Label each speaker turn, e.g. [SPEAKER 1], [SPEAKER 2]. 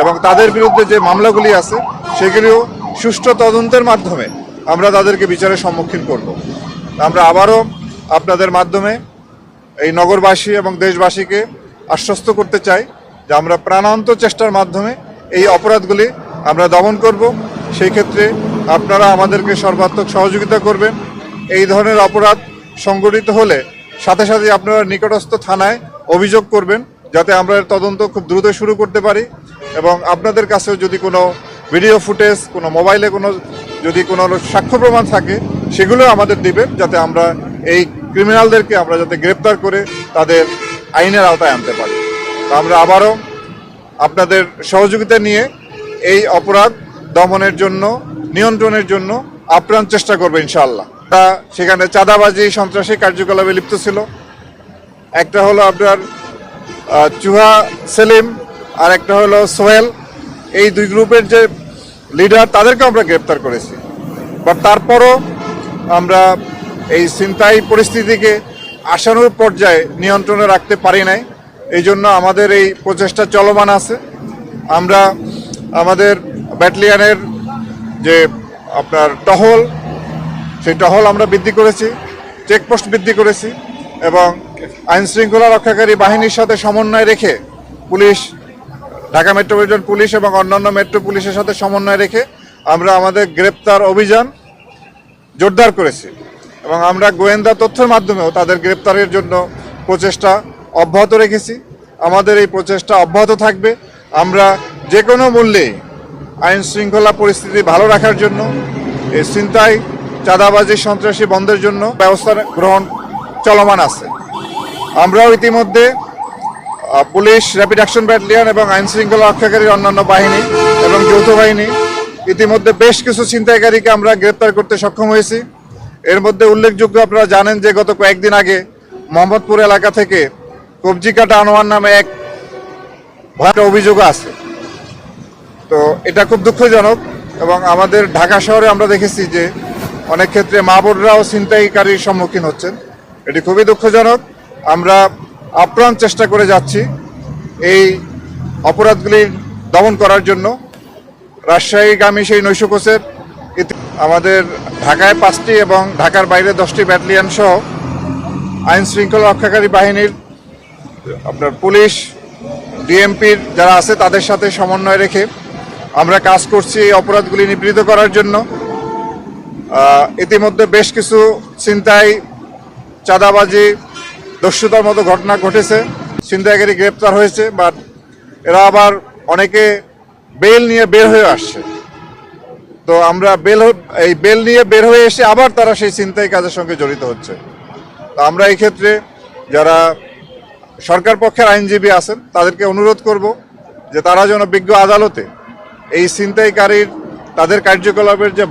[SPEAKER 1] এবং তাদের বিরুদ্ধে যে মামলাগুলি আছে, সেগুলিও সুষ্ঠু তদন্তের মাধ্যমে আমরা তাদেরকে বিচারের সম্মুখীন করব। আমরা আবারও আপনাদের মাধ্যমে এই নগরবাসী এবং দেশবাসীকে আশ্বস্ত করতে চাই যে আমরা প্রাণান্ত চেষ্টার মাধ্যমে এই অপরাধগুলি আমরা দমন করব। সেই ক্ষেত্রে আপনারা আমাদেরকে সর্বাত্মক সহযোগিতা করবেন। এই ধরনের অপরাধ সংগঠিত হলে সাথে সাথে আপনারা নিকটস্থ থানায় অভিযোগ করবেন, যাতে আমরা তদন্ত খুব দ্রুত শুরু করতে পারি। এবং আপনাদের কাছেও যদি কোনো ভিডিও ফুটেজ কোনো মোবাইলে কোনো, যদি কোনো সাক্ষ্য প্রমাণ থাকে, সেগুলো আমাদের দিবেন, যাতে আমরা এই ক্রিমিনালদেরকে আমরা যাতে গ্রেপ্তার করে তাদের আইনের আওতায় আনতে পারি। তো আমরা আবারও আপনাদের সহযোগিতা নিয়ে এই অপরাধ দমনের জন্য, নিয়ন্ত্রণের জন্য আপ্রাণ চেষ্টা করবে ইনশাআল্লাহ। তা সেখানে চাঁদাবাজি, সন্ত্রাসী কার্যকলাপে লিপ্ত ছিল। একটা হলো আপনার চুহা সেলিম আর একটা হলো সোহেল। এই দুই গ্রুপের যে লিডার তাদেরকে আমরা গ্রেপ্তার করেছি। বাট তারপরও আমরা এই ছিনতাই পরিস্থিতিকে আসানোর পর্যায়ে নিয়ন্ত্রণে রাখতে পারি নাই। এই জন্য আমাদের এই প্রচেষ্টা চলমান আছে। আমরা আমাদের ব্যাটালিয়ানের যে আপনার টহল, সেই টহল আমরা বৃদ্ধি করেছি, চেকপোস্ট বৃদ্ধি করেছি এবং আইনশৃঙ্খলা রক্ষাকারী বাহিনীর সাথে সমন্বয় রেখে পুলিশ ঢাকা মেট্রোপলিটন পুলিশ এবং অন্যান্য মেট্রো পুলিশের সাথে সমন্বয় রেখে আমরা আমাদের গ্রেপ্তার অভিযান জোরদার করেছি এবং আমরা গোয়েন্দা তথ্যের মাধ্যমেও তাদের গ্রেপ্তারের জন্য প্রচেষ্টা অব্যাহত রেখেছি। আমাদের এই প্রচেষ্টা অব্যাহত থাকবে। আমরা যে কোনো মূল্যে আইন শৃঙ্খলা পরিস্থিতি ভালো রাখার জন্য, এই চিন্তায় চাঁদাবাজি, সন্ত্রাসী বন্ধের জন্য ব্যবস্থা গ্রহণ চলমান আছে। আমরাও ইতিমধ্যে পুলিশ র্যাপিড অ্যাকশন ব্যাটালিয়ন এবং আইন শৃঙ্খলা রক্ষাকারীর অন্যান্য বাহিনী এবং যৌথ বাহিনী। ইতিমধ্যে বেশ কিছু ছিনতাইকারীকে আমরা গ্রেপ্তার করতে সক্ষম হয়েছি। এর মধ্যে উল্লেখযোগ্য আপনারা জানেন যে গত কয়েকদিন আগে মোহাম্মদপুর এলাকা থেকে কবজি কাটা আনোয়ার নামে এক ভয়ানক অভিযোগ আছে। তো এটা খুব দুঃখজনক এবং আমাদের ঢাকা শহরে আমরা দেখেছি যে অনেক ক্ষেত্রে মা বোনরাও ছিনতাইকারীর সম্মুখীন হচ্ছেন। এটি খুবই দুঃখজনক। আমরা আপ্রাণ চেষ্টা করে যাচ্ছি এই অপরাধগুলি দমন করার জন্য। রাজশাহীগামী সেই নৈশ কোচের আমাদের ঢাকায় পাঁচটি এবং ঢাকার বাইরে দশটি ব্যাটালিয়ন সহ আইন শৃঙ্খলা রক্ষাকারী বাহিনীর আপনার পুলিশ, ডিএমপির যারা আছে তাদের সাথে সমন্বয় রেখে আমরা কাজ করছি এই অপরাধগুলি নিবৃত করার জন্য। ইতিমধ্যে বেশ কিছু চিন্তায় চাঁদাবাজি দস্যুতার মতো ঘটনা ঘটেছে। ছিনতাইকারী গ্রেপ্তার হয়েছে বাট এরা আবার অনেকে বেল নিয়ে বের হয়ে আসছে। তো আমরা বেল এই বেল নিয়ে বের হয়ে এসে আবার তারা সেই চিন্তাই কাজের সঙ্গে জড়িত হচ্ছে। তো আমরা এই ক্ষেত্রে যারা সরকার পক্ষের আইনজীবী আছেন, তাদেরকে অনুরোধ করব যে তারা যেন বিজ্ঞ আদালতে এই ছিনতাইকারীর, তাদের কার্যকলাপের যে